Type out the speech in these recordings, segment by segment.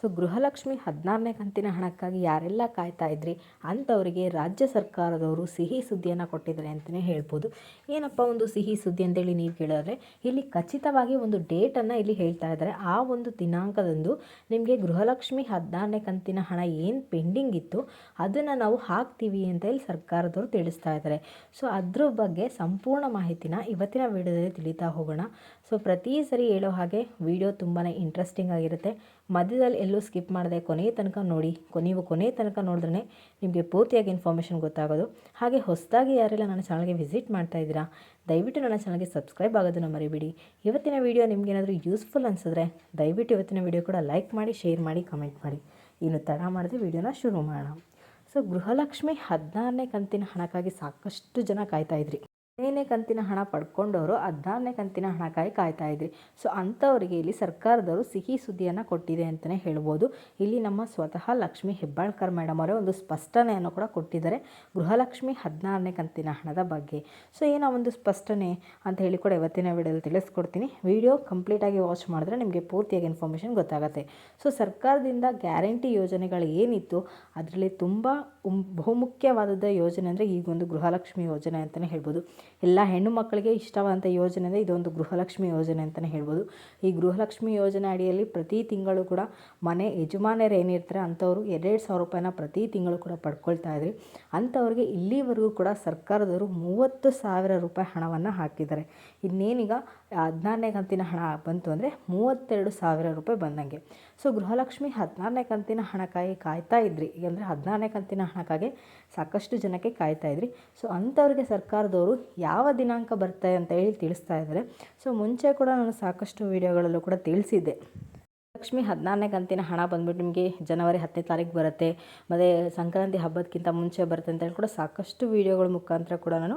So Gruhalakshmi ಹದಿನಾರನೇ ಕಂತಿನ ಹಣಕ್ಕಾಗಿ ಯಾರೆಲ್ಲ ಕಾಯ್ತಾ ಇದ್ರಿ ಅಂಥವರಿಗೆ ರಾಜ್ಯ ಸರ್ಕಾರದವರು ಸಿಹಿ ಸುದ್ದಿಯನ್ನು ಕೊಟ್ಟಿದ್ದಾರೆ ಅಂತಲೇ ಹೇಳ್ಬೋದು. ಏನಪ್ಪ ಒಂದು ಸಿಹಿ ಸುದ್ದಿ ಅಂತೇಳಿ ನೀವು ಕೇಳಿದ್ರೆ, ಇಲ್ಲಿ ಖಚಿತವಾಗಿ ಒಂದು ಡೇಟನ್ನು ಇಲ್ಲಿ ಹೇಳ್ತಾ ಇದ್ದಾರೆ. ಆ ಒಂದು ದಿನಾಂಕದಂದು ನಿಮಗೆ ಗೃಹಲಕ್ಷ್ಮಿ ಹದಿನಾರನೇ ಕಂತಿನ ಹಣ ಏನು ಪೆಂಡಿಂಗ್ ಇತ್ತು ಅದನ್ನು ನಾವು ಹಾಕ್ತೀವಿ ಅಂತ ಹೇಳಿ ಸರ್ಕಾರದವರು ತಿಳಿಸ್ತಾ ಇದ್ದಾರೆ. ಸೊ ಅದ್ರ ಬಗ್ಗೆ ಸಂಪೂರ್ಣ ಮಾಹಿತಿನ ಇವತ್ತಿನ ವಿಡಿಯೋದಲ್ಲಿ ತಿಳಿತಾ ಹೋಗೋಣ. ಸೊ ಪ್ರತಿ ಸರಿ ಹೇಳೋ ಹಾಗೆ ವಿಡಿಯೋ ತುಂಬಾ ಇಂಟ್ರೆಸ್ಟಿಂಗ್ ಆಗಿರುತ್ತೆ. ಮಧ್ಯದಲ್ಲಿ ಎಲ್ಲೂ ಸ್ಕಿಪ್ ಮಾಡದೆ ಕೊನೆಯ ತನಕ ನೋಡಿ ನೀವು ಕೊನೆಯ ತನಕ ನೋಡಿದ್ರೆ ನಿಮಗೆ ಪೂರ್ತಿಯಾಗಿ ಇನ್ಫಾರ್ಮೇಷನ್ ಗೊತ್ತಾಗೋದು. ಹಾಗೆ ಹೊಸದಾಗಿ ಯಾರೆಲ್ಲ ನನ್ನ ಚಾನಲ್ಗೆ ವಿಸಿಟ್ ಮಾಡ್ತಾ ಇದ್ದೀರಾ, ದಯವಿಟ್ಟು ನನ್ನ ಚಾನಲ್ಗೆ ಸಬ್ಸ್ಕ್ರೈಬ್ ಆಗೋದನ್ನು ಮರಿಬೇಡಿ. ಇವತ್ತಿನ ವಿಡಿಯೋ ನಿಮಗೇನಾದರೂ ಯೂಸ್ಫುಲ್ ಅನಿಸಿದ್ರೆ ದಯವಿಟ್ಟು ಇವತ್ತಿನ ವಿಡಿಯೋ ಕೂಡ ಲೈಕ್ ಮಾಡಿ ಶೇರ್ ಮಾಡಿ ಕಮೆಂಟ್ ಮಾಡಿ. ಇನ್ನು ತಡ ಮಾಡಿದ್ರೆ ವಿಡಿಯೋನ ಶುರು ಮಾಡೋಣ. ಸೊ ಗೃಹಲಕ್ಷ್ಮಿ ಹದಿನಾರನೇ ಕಂತಿನ ಹಣಕ್ಕಾಗಿ ಸಾಕಷ್ಟು ಜನ ಕಾಯ್ತಾ ಇದ್ರಿ. ಹದಿನೈದನೇ ಕಂತಿನ ಹಣ ಪಡ್ಕೊಂಡವರು ಹದಿನಾರನೇ ಕಂತಿನ ಹಣಕ್ಕಾಗಿ ಕಾಯ್ತಾ ಇದ್ರಿ. ಸೊ ಅಂಥವರಿಗೆ ಇಲ್ಲಿ ಸರ್ಕಾರದವರು ಸಿಹಿ ಸುದ್ದಿಯನ್ನು ಕೊಟ್ಟಿದೆ ಅಂತಲೇ ಹೇಳ್ಬೋದು. ಇಲ್ಲಿ ನಮ್ಮ ಸ್ವತಃ ಲಕ್ಷ್ಮಿ ಹೆಬ್ಬಾಳ್ಕರ್ ಮೇಡಮ್ ಅವರೇ ಒಂದು ಸ್ಪಷ್ಟನೆಯನ್ನು ಕೂಡ ಕೊಟ್ಟಿದ್ದಾರೆ ಗೃಹಲಕ್ಷ್ಮಿ ಹದಿನಾರನೇ ಕಂತಿನ ಹಣದ ಬಗ್ಗೆ. ಸೊ ಏನೋ ಒಂದು ಸ್ಪಷ್ಟನೆ ಅಂತ ಹೇಳಿ ಕೂಡ ಇವತ್ತಿನ ವಿಡಿಯೋದಲ್ಲಿ ತಿಳಿಸ್ಕೊಡ್ತೀನಿ. ವಿಡಿಯೋ ಕಂಪ್ಲೀಟಾಗಿ ವಾಚ್ ಮಾಡಿದ್ರೆ ನಿಮಗೆ ಪೂರ್ತಿಯಾಗಿ ಇನ್ಫಾರ್ಮೇಷನ್ ಗೊತ್ತಾಗುತ್ತೆ. ಸೊ ಸರ್ಕಾರದಿಂದ ಗ್ಯಾರಂಟಿ ಯೋಜನೆಗಳು ಏನಿತ್ತು, ಅದರಲ್ಲಿ ತುಂಬ ಬಹುಮುಖ್ಯವಾದದ ಯೋಜನೆ ಅಂದರೆ ಈಗೊಂದು ಗೃಹಲಕ್ಷ್ಮಿ ಯೋಜನೆ ಅಂತಲೇ ಹೇಳ್ಬೋದು. ಎಲ್ಲ ಹೆಣ್ಣು ಮಕ್ಕಳಿಗೆ ಇಷ್ಟವಾದಂಥ ಯೋಜನೆ ಅಂದರೆ ಇದೊಂದು ಗೃಹಲಕ್ಷ್ಮಿ ಯೋಜನೆ ಅಂತಲೇ ಹೇಳ್ಬೋದು. ಈ ಗೃಹಲಕ್ಷ್ಮಿ ಯೋಜನೆ ಅಡಿಯಲ್ಲಿ ಪ್ರತಿ ತಿಂಗಳು ಕೂಡ ಮನೆ ಯಜಮಾನರು ಏನಿರ್ತಾರೆ ಅಂಥವರು ಎರಡೆರಡು ಸಾವಿರ ರೂಪಾಯಿನ ಪ್ರತಿ ತಿಂಗಳು ಕೂಡ ಪಡ್ಕೊಳ್ತಾ ಇದ್ರಿ. ಅಂಥವ್ರಿಗೆ ಇಲ್ಲಿವರೆಗೂ ಕೂಡ ಸರ್ಕಾರದವರು ಮೂವತ್ತು ಸಾವಿರ ರೂಪಾಯಿ ಹಣವನ್ನು ಹಾಕಿದ್ದಾರೆ. ಇನ್ನೇನೀಗ ಹದಿನಾರನೇ ಕಂತಿನ ಹಣ ಬಂತು ಅಂದರೆ ಮೂವತ್ತೆರಡು ಸಾವಿರ ರೂಪಾಯಿ ಬಂದಂಗೆ. ಸೊ ಗೃಹಲಕ್ಷ್ಮಿ ಹದಿನಾರನೇ ಕಂತಿನ ಹಣಕ್ಕಾಗಿ ಕಾಯ್ತಾ ಇದ್ರಿ. ಅಂದರೆ ಹದಿನಾರನೇ ಕಂತಿನ ಹಣಕ್ಕಾಗಿ ಸಾಕಷ್ಟು ಜನಕ್ಕೆ ಕಾಯ್ತಾ ಇದ್ರಿ. ಸೊ ಅಂಥವ್ರಿಗೆ ಸರ್ಕಾರದವರು ಯಾವ ದಿನಾಂಕ ಬರ್ತಾರೆ ಅಂತ ಹೇಳಿ ತಿಳಿಸ್ತಾ ಇದ್ದಾರೆ. ಸೊ ಮುಂಚೆ ಕೂಡ ನಾನು ಸಾಕಷ್ಟು ವೀಡಿಯೋಗಳಲ್ಲೂ ಕೂಡ ತಿಳಿಸಿದ್ದೆ. ಲಕ್ಷ್ಮಿ ಹದಿನಾರನೇ ಕಂತಿನ ಹಣ ಬಂದ್ಬಿಟ್ಟು ನಿಮಗೆ ಜನವರಿ ಹತ್ತನೇ ತಾರೀಕು ಬರುತ್ತೆ. ಮತ್ತು ಸಂಕ್ರಾಂತಿ ಹಬ್ಬದಕ್ಕಿಂತ ಮುಂಚೆ ಬರುತ್ತೆ ಅಂತ ಹೇಳಿ ಕೂಡ ಸಾಕಷ್ಟು ವೀಡಿಯೋಗಳ ಮುಖಾಂತರ ಕೂಡ ನಾನು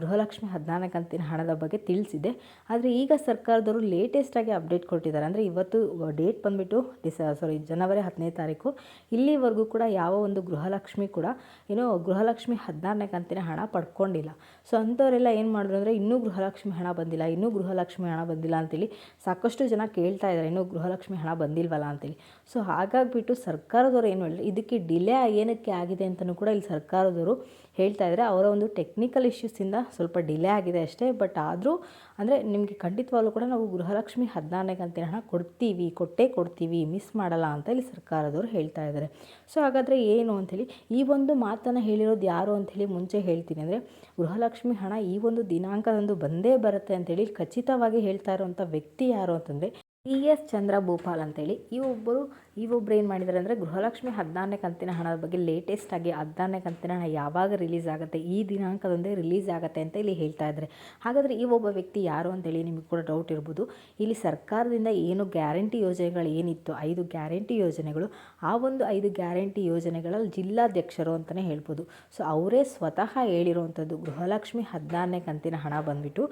ಗೃಹಲಕ್ಷ್ಮಿ ಹದಿನಾರನೇ ಕಂತಿನ ಹಣದ ಬಗ್ಗೆ ತಿಳಿಸಿದೆ ಆದರೆ ಈಗ ಸರ್ಕಾರದವರು ಲೇಟೆಸ್ಟಾಗಿ ಅಪ್ಡೇಟ್ ಕೊಟ್ಟಿದ್ದಾರೆ. ಅಂದರೆ ಇವತ್ತು ಡೇಟ್ ಬಂದುಬಿಟ್ಟು ಡಿಸ ಸಾರಿ ಜನವರಿ ಹತ್ತನೇ ತಾರೀಕು. ಇಲ್ಲಿವರೆಗೂ ಕೂಡ ಯಾವ ಒಂದು ಗೃಹಲಕ್ಷ್ಮಿ ಕೂಡ ಏನು ಗೃಹಲಕ್ಷ್ಮಿ ಹದಿನಾರನೇ ಕಂತಿನ ಹಣ ಪಡ್ಕೊಂಡಿಲ್ಲ. ಸೊ ಅಂಥವರೆಲ್ಲ ಏನು ಮಾಡಿದ್ರು ಅಂದರೆ ಇನ್ನೂ ಗೃಹಲಕ್ಷ್ಮಿ ಹಣ ಬಂದಿಲ್ಲ, ಇನ್ನೂ ಗೃಹಲಕ್ಷ್ಮಿ ಹಣ ಬಂದಿಲ್ಲ ಅಂತೇಳಿ ಸಾಕಷ್ಟು ಜನ ಕೇಳ್ತಾ ಇದ್ದಾರೆ. ಇನ್ನೂ ಗೃಹಲಕ್ಷ್ಮಿ ಹಣ ಬಂದಿಲ್ವಲ್ಲ ಅಂತೇಳಿ. ಸೊ ಹಾಗಾಗಿಬಿಟ್ಟು ಸರ್ಕಾರದವರು ಏನು ಹೇಳಿದ್ರು ಇದಕ್ಕೆ ಡಿಲೇ ಏನಕ್ಕೆ ಆಗಿದೆ ಅಂತಲೂ ಕೂಡ ಇಲ್ಲಿ ಸರ್ಕಾರದವರು ಹೇಳ್ತಾ ಇದ್ದಾರೆ. ಅವರ ಒಂದು ಟೆಕ್ನಿಕಲ್ ಇಶ್ಯೂಸಿಂದ ಸ್ವಲ್ಪ ಡಿಲೇ ಆಗಿದೆ ಅಷ್ಟೇ. ಬಟ್ ಆದರೂ ಅಂದರೆ ನಿಮಗೆ ಖಂಡಿತವಾಗ್ಲೂ ಕೂಡ ನಾವು ಗೃಹಲಕ್ಷ್ಮಿ ಹದಿನಾರನೇ ಕಂತಿನ ಹಣ ಕೊಡ್ತೀವಿ, ಕೊಟ್ಟೇ ಕೊಡ್ತೀವಿ ಮಿಸ್ ಮಾಡಲ್ಲ ಅಂತ ಇಲ್ಲಿ ಸರ್ಕಾರದವರು ಹೇಳ್ತಾ ಇದ್ದಾರೆ. ಸೊ ಹಾಗಾದರೆ ಏನು ಅಂಥೇಳಿ ಈ ಒಂದು ಮಾತನ್ನು ಹೇಳಿರೋದು ಯಾರು ಅಂಥೇಳಿ ಮುಂಚೆ ಹೇಳ್ತೀನಿ ಅಂದರೆ, ಗೃಹಲಕ್ಷ್ಮಿ ಹಣ ಈ ಒಂದು ದಿನಾಂಕದಂದು ಬಂದೇ ಬರುತ್ತೆ ಅಂತೇಳಿ ಖಚಿತವಾಗಿ ಹೇಳ್ತಾ ಇರುವಂಥ ವ್ಯಕ್ತಿ ಯಾರು ಅಂತಂದರೆ ಟಿ ಎಸ್ ಚಂದ್ರ ಭೂಪಾಲ್ ಅಂತೇಳಿ ಈ ಒಬ್ಬರು ಈ ಒಬ್ಬರು ಏನು ಮಾಡಿದ್ದಾರೆ ಅಂದರೆ ಗೃಹಲಕ್ಷ್ಮಿ ಹದಿನಾರನೇ ಕಂತಿನ ಹಣದ ಬಗ್ಗೆ ಲೇಟೆಸ್ಟ್ ಆಗಿ ಹದಿನಾರನೇ ಕಂತಿನ ಹಣ ಯಾವಾಗ ರಿಲೀಸ್ ಆಗುತ್ತೆ, ಈ ದಿನಾಂಕದಂದೇ ರಿಲೀಸ್ ಆಗುತ್ತೆ ಅಂತ ಇಲ್ಲಿ ಹೇಳ್ತಾ ಇದ್ದಾರೆ ಹಾಗಾದರೆ ಈ ಒಬ್ಬ ವ್ಯಕ್ತಿ ಯಾರು ಅಂತೇಳಿ ನಿಮಗೆ ಕೂಡ ಡೌಟ್ ಇರ್ಬೋದು. ಇಲ್ಲಿ ಸರ್ಕಾರದಿಂದ ಏನು ಗ್ಯಾರಂಟಿ ಯೋಜನೆಗಳು ಏನಿತ್ತು, ಐದು ಗ್ಯಾರಂಟಿ ಯೋಜನೆಗಳು, ಆ ಒಂದು ಐದು ಗ್ಯಾರಂಟಿ ಯೋಜನೆಗಳಲ್ಲಿ ಜಿಲ್ಲಾಧ್ಯಕ್ಷರು ಅಂತಲೇ ಹೇಳ್ಬೋದು. ಸೊ ಅವರೇ ಸ್ವತಃ ಹೇಳಿರುವಂಥದ್ದು ಗೃಹಲಕ್ಷ್ಮಿ ಹದಿನಾರನೇ ಕಂತಿನ ಹಣ ಬಂದುಬಿಟ್ಟು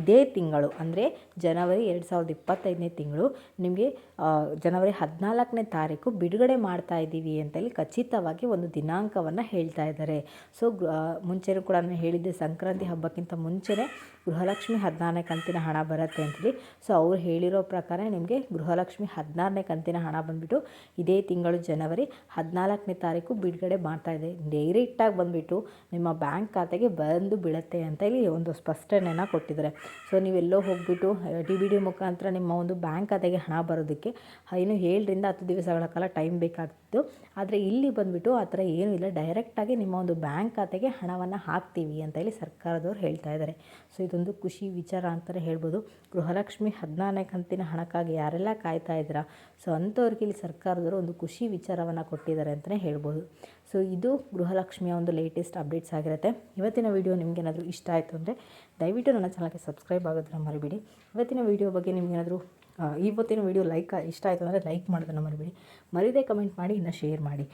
ಇದೇ ತಿಂಗಳು, ಅಂದರೆ ಜನವರಿ ಎರಡು ಸಾವಿರದ ಇಪ್ಪತ್ತೈದನೇ ತಿಂಗಳು, ನಿಮಗೆ ಜನವರಿ ಹದಿನಾಲ್ಕನೇ ತಾರೀಕು ಬಿಡುಗಡೆ ಮಾಡ್ತಾ ಇದ್ದೀವಿ ಅಂತೇಳಿ ಖಚಿತವಾಗಿ ಒಂದು ದಿನಾಂಕವನ್ನು ಹೇಳ್ತಾ ಇದ್ದಾರೆ. ಸೊ ಮುಂಚೆನೂ ಕೂಡ ನಾನು ಹೇಳಿದ್ದೆ, ಸಂಕ್ರಾಂತಿ ಹಬ್ಬಕ್ಕಿಂತ ಮುಂಚೆನೇ ಗೃಹಲಕ್ಷ್ಮಿ ಹದಿನಾರನೇ ಕಂತಿನ ಹಣ ಬರುತ್ತೆ ಅಂತೇಳಿ ಸೊ ಅವ್ರು ಹೇಳಿರೋ ಪ್ರಕಾರ ನಿಮಗೆ ಗೃಹಲಕ್ಷ್ಮಿ ಹದಿನಾರನೇ ಕಂತಿನ ಹಣ ಬಂದುಬಿಟ್ಟು ಇದೇ ತಿಂಗಳು ಜನವರಿ ಹದಿನಾಲ್ಕನೇ ತಾರೀಕು ಬಿಡುಗಡೆ ಮಾಡ್ತಾ ಇದೆ. ಡೈರೆಕ್ಟಾಗಿ ಬಂದುಬಿಟ್ಟು ನಿಮ್ಮ ಬ್ಯಾಂಕ್ ಖಾತೆಗೆ ಬಂದು ಬೀಳುತ್ತೆ ಅಂತ ಹೇಳಿ ಒಂದು ಸ್ಪಷ್ಟನೆಯನ್ನು ಕೊಟ್ಟಿದ್ದಾರೆ. ಸೊ ನೀವೆಲ್ಲೋ ಹೋಗಿಬಿಟ್ಟು ಡಿ ಬಿ ಡಿ ಮುಖಾಂತರ ನಿಮ್ಮ ಒಂದು ಬ್ಯಾಂಕ್ ಖಾತೆಗೆ ಹಣ ಬರೋದಕ್ಕೆ ಏನು ಏಳರಿಂದ ಹತ್ತು ದಿವಸಗಳ ಕಾಲ ಟೈಮ್ ಬೇಕಾಗ್ತಿತ್ತು. ಆದರೆ ಇಲ್ಲಿ ಬಂದುಬಿಟ್ಟು ಆ ಥರ ಏನೂ ಇಲ್ಲ. ಡೈರೆಕ್ಟಾಗಿ ನಿಮ್ಮ ಒಂದು ಬ್ಯಾಂಕ್ ಖಾತೆಗೆ ಹಣವನ್ನು ಹಾಕ್ತೀವಿ ಅಂತ ಹೇಳಿ ಸರ್ಕಾರದವ್ರು ಹೇಳ್ತಾ ಇದ್ದಾರೆ. ಸೊ ಇದೊಂದು ಖುಷಿ ವಿಚಾರ ಅಂತಲೇ ಹೇಳ್ಬೋದು. ಗೃಹಲಕ್ಷ್ಮಿ ಹದಿನಾರನೇ ಕಂತಿನ ಹಣಕ್ಕಾಗಿ ಯಾರೆಲ್ಲ ಕಾಯ್ತಾ ಇದ್ದೀರಾ? ಸೊ ಅಂಥವ್ರಿಗೆ ಇಲ್ಲಿ ಸರ್ಕಾರದವರು ಒಂದು ಖುಷಿ ವಿಚಾರವನ್ನು ಕೊಟ್ಟಿದ್ದಾರೆ ಅಂತಲೇ ಹೇಳ್ಬೋದು. ಸೊ ಇದು ಗೃಹಲಕ್ಷ್ಮಿಯ ಒಂದು ಲೇಟೆಸ್ಟ್ ಅಪ್ಡೇಟ್ಸ್ ಆಗಿರುತ್ತೆ. ಇವತ್ತಿನ ವಿಡಿಯೋ ನಿಮಗೇನಾದರೂ ಇಷ್ಟ ಆಯಿತು ಅಂದರೆ ದಯವಿಟ್ಟು ನನ್ನ ಚಾನಲ್ಗೆ ಸಬ್ಸ್ಕ್ರೈಬ್ ಆಗೋದನ್ನು ಮರಿಬೇಡಿ. ಇವತ್ತಿನ ವಿಡಿಯೋ ಬಗ್ಗೆ ನಿಮಗೇನಾದರೂ ಇವತ್ತಿನ ವಿಡಿಯೋ ಲೈಕ್ ಇಷ್ಟ ಆಯಿತು ಅಂದರೆ ಲೈಕ್ ಮಾಡೋದನ್ನು ಮರಿಬೇಡಿ. ಮರಿದೇ ಕಮೆಂಟ್ ಮಾಡಿ, ಇನ್ನು ಶೇರ್ ಮಾಡಿ.